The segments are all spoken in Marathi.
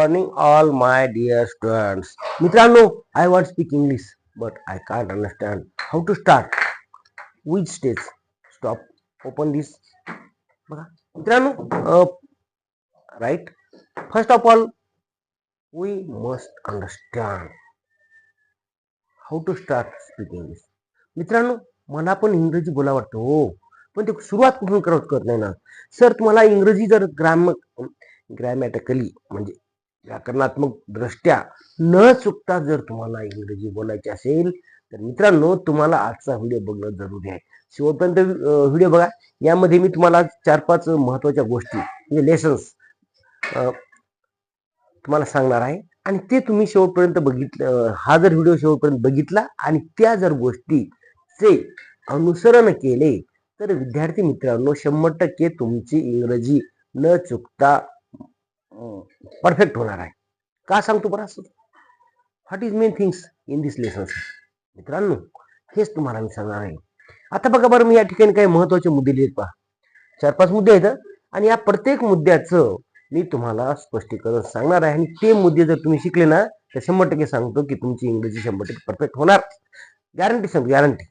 Morning all my dear students मित्रांनो I want speak English but I can't understand how to start which stage stop open this बघा मित्रांनो right first of all we must understand how to start speak English मित्रांनो मला पण इंग्रजी बोला वाटतं हो. पण ते सुरुवात कुठून करत करत नाही ना. सर तुम्हाला इंग्रजी जर ग्राम ग्रॅमॅटिकली म्हणजे व्याकरणात्मक दृष्ट्या न चुकता जर तुम्हाला इंग्रजी बोलायची असेल तर मित्रांनो तुम्हाला आजचा व्हिडिओ बघणं जरुरी आहे. शेवटपर्यंत व्हिडिओ बघा. यामध्ये मी तुम्हाला चार पाच महत्त्वाच्या गोष्टी म्हणजे लेसन्स तुम्हाला सांगणार आहे. आणि ते तुम्ही शेवटपर्यंत बघितलं हा जर व्हिडिओ शेवटपर्यंत बघितला आणि त्या जर गोष्टीचे अनुसरण केले तर विद्यार्थी मित्रांनो शंभर टक्के तुमची इंग्रजी न चुकता परफेक्ट होणार आहे. का सांगतो बरं असं? What is main things in this lesson मित्रांनो हेच तुम्हाला मी सांगणार आहे. आता बघा बरं मी या ठिकाणी काही महत्त्वाचे मुद्दे लिहित पहा. चार पाच मुद्दे आहेत आणि या प्रत्येक मुद्द्याचं मी तुम्हाला स्पष्टीकरण सांगणार आहे. आणि ते मुद्दे जर तुम्ही शिकले ना तर शंभर टक्के सांगतो की तुमची इंग्रजी शंभर टक्के परफेक्ट होणार. गॅरंटी सांगतो गॅरंटी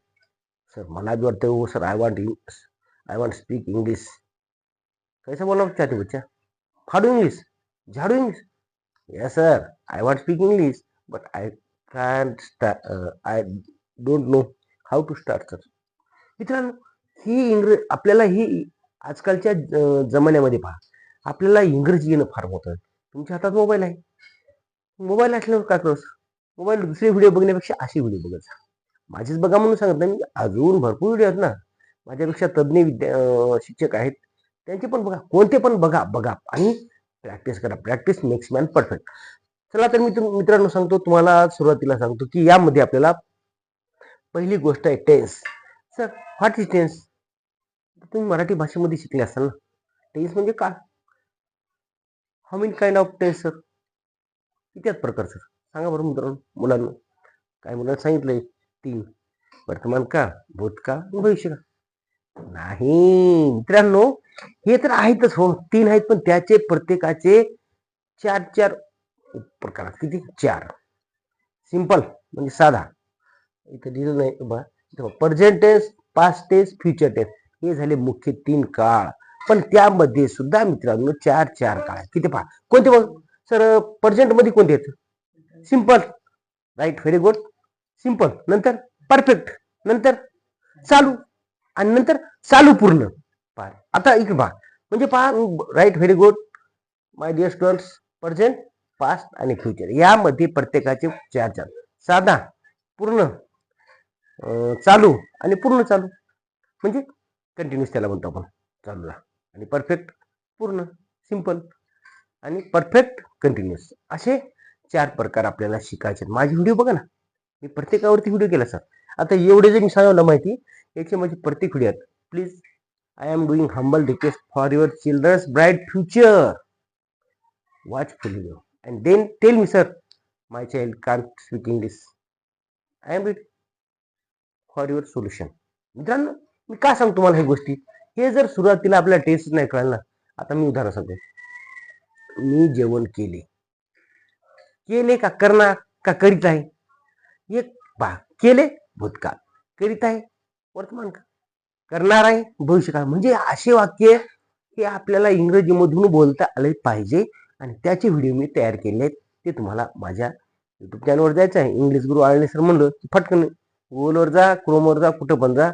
सर मला भी वाटतं हो sir I want I want speak English कैसा बोला चाहते बच्चा? फाड़ू इंग्लिश झाड़ू English yes sir I want speak English but I can't I don't know how to start sir मित्रांनो ही इंग्रज आपल्याला ही आजकालच्या जमान्यामध्ये पहा आपल्याला इंग्रजी येणं फार मोठं. तुमच्या हातात मोबाईल आहे. मोबाईल असल्यावर काय करस मोबाईल दुसरे व्हिडिओ बघण्यापेक्षा असे व्हिडिओ बघायचा माझेच बघा म्हणून सांगत नाही अजून भरपूर व्हिडिओ आहेत ना. माझ्यापेक्षा तज्ज्ञ विद्या शिक्षक आहेत. त्यांचे पण बघा कोणते पण बघा बघा. आणि प्रॅक्टिस करा. प्रॅक्टिस मेक्स मॅन परफेक्ट चला तर मी मित्रांनो सांगतो तुम्हाला सुरुवातीला सांगतो की यामध्ये आपल्याला पहिली गोष्ट आहे tense sir what is tense तुम्ही मराठी भाषेमध्ये शिकले असाल ना. टेन्स म्हणजे काय? How mean kind of tense sir किती प्रकार सर सांगा बरं मित्रांनो मुलांना. काय मुलांना सांगितलंय? तीन. वर्तमान काळ भूतकाळ भविष्य का नाही मित्रांनो हे तर आहेतच हो. तीन आहेत पण त्याचे प्रत्येकाचे चार चार प्रकार किती? चार. सिंपल म्हणजे साधा. इथं दिलं नाही. बा present tense past tense future tense हे झाले मुख्य तीन काळ. पण त्यामध्ये सुद्धा मित्रांनो चार चार काळ किती पहा. कोणते बघ? सर प्रेझेंटमध्ये कोणते आहेत? Simple right very good simple नंतर? परफेक्ट नंतर? चालू. आणि नंतर? चालू पूर्ण. पार आता इकडे पहा म्हणजे पहा right very good my dear students present past आणि फ्युचर यामध्ये प्रत्येकाचे चार चार. साधा पूर्ण चालू आणि पूर्ण चालू. म्हणजे कंटिन्युअस त्याला म्हणतो आपण. चालूला आणि परफेक्ट पूर्ण सिंपल आणि परफेक्ट कंटिन्युअस असे चार प्रकार आपल्याला शिकायचे माझे व्हिडिओ बघा ना. मी प्रत्येकावरती व्हिडिओ केला सर आता एवढे जे मी सांगितलं माहिती याचे माझे प्रत्येक व्हिडिओ आहेत. Please I am doing humble request for your childrens bright future watch full video and then tell me sir my child can't speak English I am ready for your solution मित्रांनो मी का सांगतो तुम्हाला हे गोष्टी? हे जर सुरुवातीला आपल्याला टेस्ट नाही कळलं ना आता मी उदाहरण सांगतो. मी जेवण केले. केले का करणार का करीत आहे? एक पहा केले भूतकाळ. करीत आहे वर्तमान का करणार आहे. भविष्यकाळ म्हणजे असे वाक्य हे आपल्याला इंग्रजीमधून बोलता आले पाहिजे. आणि त्याचे व्हिडिओ मी तयार केले आहेत. ते तुम्हाला माझ्या युट्यूब चॅनलवर जायचं आहे. इंग्लिश गुरु आळणे सर म्हणलं की फटकन गुगलवर जा क्रोमवर जा कुठं पण जा.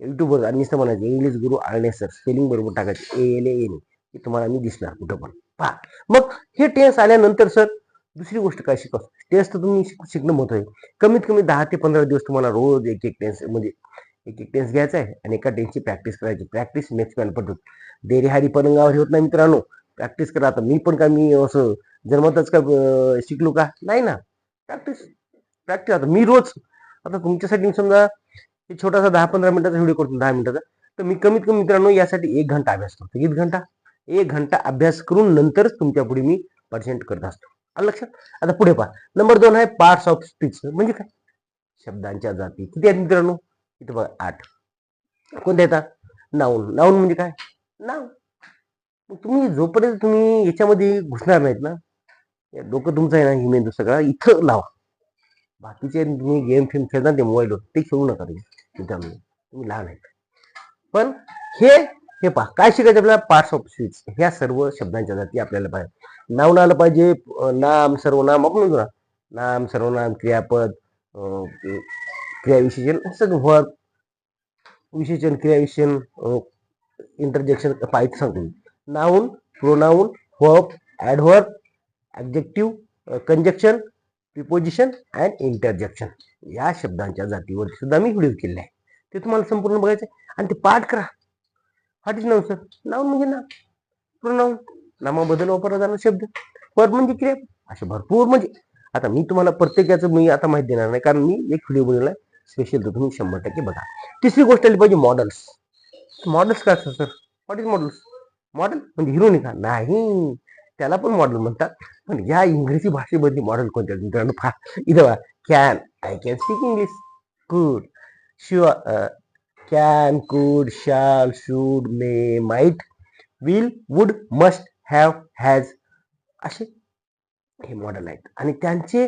युट्यूबवर जा. नुसतं म्हणायचं इंग्लिश गुरु आळणे सर स्पेलिंग बरोबर टाकायचे. ए एल एन की तुम्हाला मी दिसणार कुठं पण. पहा. मग हे टेन्स आल्यानंतर सर दुसरी गोष्ट काय शिकव टेन्स तर तुम्ही शिकणं महत्त्व आहे. कमीत कमी दहा ते पंधरा दिवस तुम्हाला रोज एक एक टेन्स म्हणजे एक एक टेन्स घ्यायचा आहे आणि एका टेन्सची प्रॅक्टिस करायची. प्रॅक्टिस मेक्स मॅन पद्धत. देरी हारी पलंगावर होत नाही मित्रांनो. प्रॅक्टिस करा आता. मी पण का मी असं जन्मतच का शिकलो का? नाही ना. प्रॅक्टिस प्रॅक्टिस आता. मी रोज आता तुमच्यासाठी समजा छोटासा दहा पंधरा मिनिटाचा व्हिडिओ करतो दहा मिनिटाचा. तर मी कमीत कमी मित्रांनो यासाठी एक घंटा अभ्यास करतो. एक घंटा? एक घंटा अभ्यास करून नंतरच तुमच्यापुढे मी प्रेझेंट करत असतो. आलं लक्षात? आता पुढे पहा. नंबर दोन आहे पार्ट्स ऑफ स्पीच म्हणजे काय? शब्दांच्या जाती. किती आहेत मित्रांनो? इथं बघा आठ. कोणत्या येतात नाऊन नाऊन म्हणजे काय? नाव तुम्ही जोपर्यंत तुम्ही याच्यामध्ये घुसणार नाहीत ना डोकं तुमचं आहे ना ही मेंदू सगळा इथं लावा. बाकीचे तुम्ही गेम फेम खेळता ते मोबाईलवर ते खेळू नका तुम्ही मित्रांनो तुम्ही लहान आहेत. पण हे हे पहा काय शिकायचं आपल्याला? पार्ट्स ऑफ स्पीच ह्या सर्व शब्दांच्या जाती आपल्याला पाहिजे. नाव आलं पाहिजे नाम सर्वनाम आपण म्हणतो ना नाम सर्वनाम क्रियापद क्रियाविशेषण सगळं वर्ब विशेषण क्रियाविशेषण इंटरजेक्शन पाहिजे सांगतो noun pronoun verb adverb objective conjunction preposition and interjection या शब्दांच्या जातीवरती सुद्धा मी व्हिडिओ केले आहे. ते तुम्हाला संपूर्ण बघायचं आहे. आणि ते पाठ करा. What is noun sir noun म्हणजे ना प्रोनाऊन नामाबद्दल वापरला जाणारा शब्द. वर्ब म्हणजे क्रिया. असे भरपूर म्हणजे. आता मी तुम्हाला प्रत्येकाचं मी आता माहिती देणार नाही. कारण मी एक व्हिडिओ बनवला स्पेशल तर तुम्ही शंभर टक्के बघा. तिसरी गोष्ट आली पाहिजे मॉडेल्स मॉडेल्स काय असतात sir what is models model म्हणजे हिरोनी का? नाही. त्याला पण मॉडेल म्हणतात. पण या इंग्रजी भाषेमधली मॉडेल कोणत्या मित्रांनो पहा. इथं can I can speak English good sure can could shall should may might will would must have has असे हे मॉडेल आहेत. आणि त्यांचे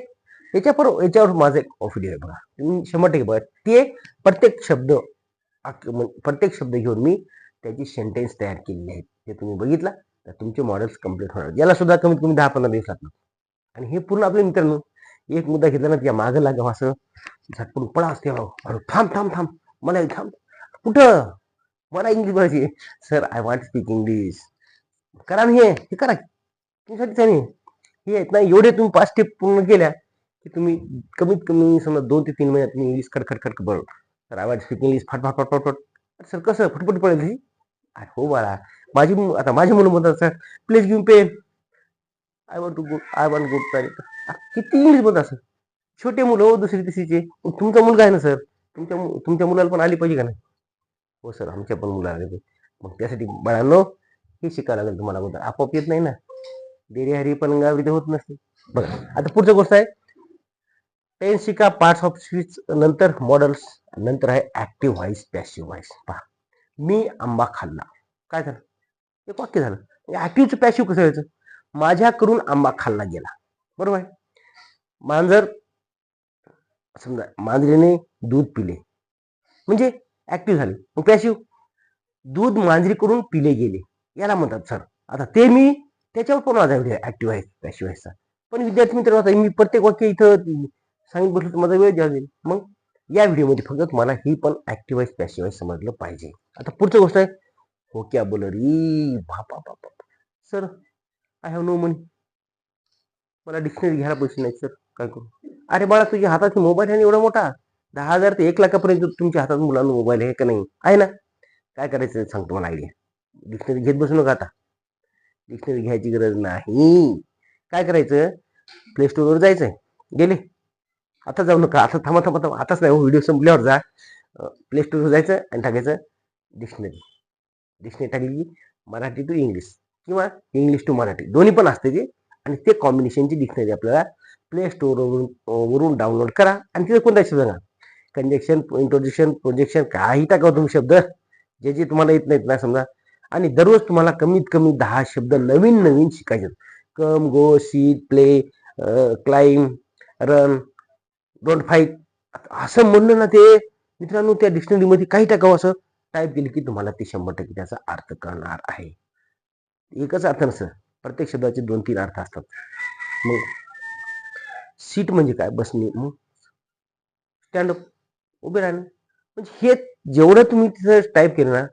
याच्यावर याच्यावर माझं एक व्हिडिओ आहे बघा. तुम्ही शंभर टक्के बघा. ते प्रत्येक शब्द प्रत्येक शब्द घेऊन मी त्याची सेंटेन्स तयार केलेली आहेत ते तुम्ही बघितला तर तुमचे मॉडेल्स कंप्लीट होणार. याला सुद्धा कमीत कमी दहा पंधरा दिवस लागतात. आणि हे पूर्ण आपले मित्रांनो एक मुद्दा घेतला ना त्या मागं लागावं असं झटपून पळा असते हो. अरे थांब थांब थांब. मला थांब. कुठं? मला इंग्लिश बोलायची sir I want speak English करा ना हे. करा. तुमच्यासाठीच आहे हे. हे आहेत ना एवढे तुम्ही पाच स्टेप पूर्ण केल्या. की तुम्ही कमीत कमी समजा दोन ते तीन महिन्यात तुम्ही इंग्लिश खडखड खडखड बरोबर sir I want speak English फट फट फट फट. सर कसं फटफट पडेल ही? अरे हो बाळा. माझी आता माझी मुलं म्हणतात sir please give pen I want to go I want go किती इंग्लिश बोलतात सर? छोटे मुलं हो दुसरी तिसरीचे. तुमचा मुलगा आहे ना सर? तुमच्या तुमच्या मुलाला पण आली पाहिजे का नाही? हो सर आमच्या पण मुलाला आली पाहिजे. मग त्यासाठी बाळांनो हे शिकायला लागेल तुम्हाला. अगोदर आपोआप येत नाही ना. देरी हरी पण गावरी होत नसते. बघा आता पुढचं गोष्ट आहे. टेन्स शिका पार्ट्स ऑफ स्पीच नंतर मॉडल्स नंतर आहे ऍक्टिव्ह व्हॉइस पॅसिव्ह व्हॉइस पहा मी आंबा खाल्ला. काय झालं? एक वाक्य झालं. ऍक्टिव्हचं पॅसिव्ह कसं व्हायचं? माझ्याकडून आंबा खाल्ला गेला. बरोबर आहे? मांजर समजा मांजरीने दूध पिले. म्हणजे ऍक्टिव्ह झाले. मग पॅसिव्ह दूध मांजरीकडून पिले गेले. याला म्हणतात सर आता ते मी त्याच्यावर पण माझा व्हिडिओ ऍक्टिव्ह आहे पॅसिव्ह व्हायचा पण विद्यार्थी मित्र आता मी प्रत्येक वाक्य इथं सांगित बसलो तर माझा वेळ द्यावा लागेल मग या व्हिडिओमध्ये फक्त तुम्हाला ही पण ऍक्टिव्ह पॅसिवाईज समजलं पाहिजे. आता पुढचं गोष्ट आहे. होकॅबुलरी बापा बापा sir I have no money मला डिक्शनरी घ्यायला पैसे नाही सर काय करू? अरे बाळा तुझ्या हातात मोबाईल आहे ना एवढा मोठा? दहा हजार ते एक लाखापर्यंत तुमच्या हातात मुलांना मोबाईल आहे का नाही? आहे ना? काय करायचं सांगतो मला आयडिया डिक्शनरी घेत बसू नका आता. डिक्शनरी घ्यायची गरज नाही. काय करायचं? प्ले स्टोरवर आहे गेले? आता जाऊ नका आता थांबा थांबा थांबा. आताच नाही हो, व्हिडिओ संपल्यावर जा. प्ले स्टोर जायचं आणि टाकायचं डिक्शनरी डिक्शनरी टाकली की मराठी टू इंग्लिश किंवा इंग्लिश टू मराठी. दोन्ही पण असते ते. आणि ते कॉम्बिनेशनची डिक्शनरी आपल्याला प्ले स्टोरवरून वरून डाउनलोड करा आणि तिथे कोणता शब्द सांगा? कंजेक्शन इंट्रोजेक्शन प्रोजेक्शन काही टाका हो तुम्ही शब्द. जे जे तुम्हाला येत नाहीत ना समजा. आणि दररोज तुम्हाला कमीत कमी दहा शब्द नवीन नवीन शिकायचे come go sit play climb run don't fight असं म्हणलं ना ते मित्रांनो त्या डिक्शनरीमध्ये काही टाकावं असं टाईप केलं की तुम्हाला ते शंभर टक्के त्याचा अर्थ करणार आहे. एकच अर्थ नसतं. प्रत्येक शब्दाचे दोन तीन अर्थ असतात. मग सीट म्हणजे काय? बसणे. मग स्टँडअप उभे राहणे. म्हणजे हे जेवढं तुम्ही तिथं टाईप केलं ना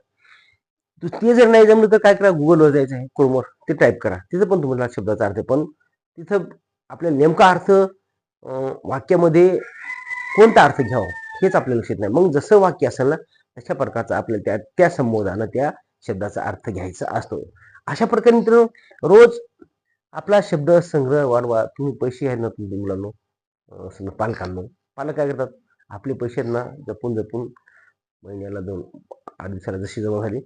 ते जर नाही जमलं तर काय करा? गुगलवर जायचं आहे. क्रोमवर ते टाईप करा. तिथं पण तुम्हाला शब्दाचा अर्थ आहे. पण तिथं आपल्या नेमका अर्थ वाक्यामध्ये कोणता अर्थ घ्यावा हेच आपल्या लक्षात नाही. मग जसं वाक्य असेल ना तशा प्रकारचा आपल्याला त्या त्या संबोधानं त्या शब्दाचा अर्थ घ्यायचा असतो. अशा प्रकारे मित्रांनो रोज आपला शब्द संग्रह वाढवा. तुम्ही पैसे आहेत ना तुमच्या मुलांनो? अं, समजा पालकांनो पालक काय करतात? आपले पैसे आहेत ना जपून जपून महिन्याला दोन आठ दिवसाला जशी जमा झाली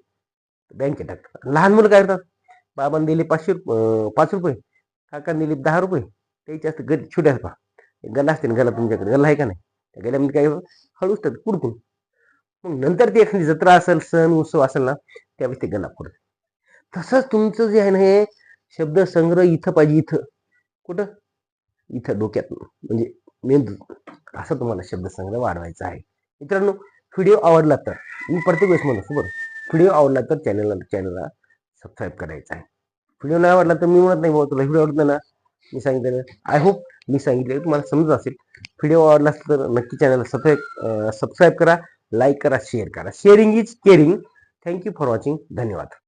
बँकेत टाकतात. लहान मुलं काय करतात? बाबांनी दिले पाचशे पाच रुपये काकांनी दिले दहा रुपये. त्याची असते गट छोट्या पहा. गला असते ना गला तुमच्याकडे. गला आहे का नाही? त्या गल्यामध्ये काय हळू असतात कुडकून मग नंतर ती एखादी जत्रा असेल सण उत्सव असेल ना त्यावेळेस ते गला फोडत तसंच तुमचं जे आहे ना हे शब्द संग्रह इथं पाहिजे इथं. कुठं? इथं डोक्यात. म्हणजे मेंदू असा तुम्हाला शब्दसंग्रह वाढवायचा आहे. मित्रांनो व्हिडिओ आवडला तर मी प्रत्येक वेळेस म्हणतो बरं व्हिडिओ आवडला तर चॅनलला चॅनलला सबस्क्राईब करायचा आहे. व्हिडिओ नाही आवडला तर मी म्हणत नाही बाबा तुला व्हिडिओ आवडतं ना? मी सांगितलं आय होप मी सांगितलं तुम्हाला समजत असेल. व्हिडिओ आवडला तर नक्की चॅनलला सबस्क्राईब सबस्क्राईब करा लाईक करा शेअर करा. Sharing is caring thank you for watching धन्यवाद.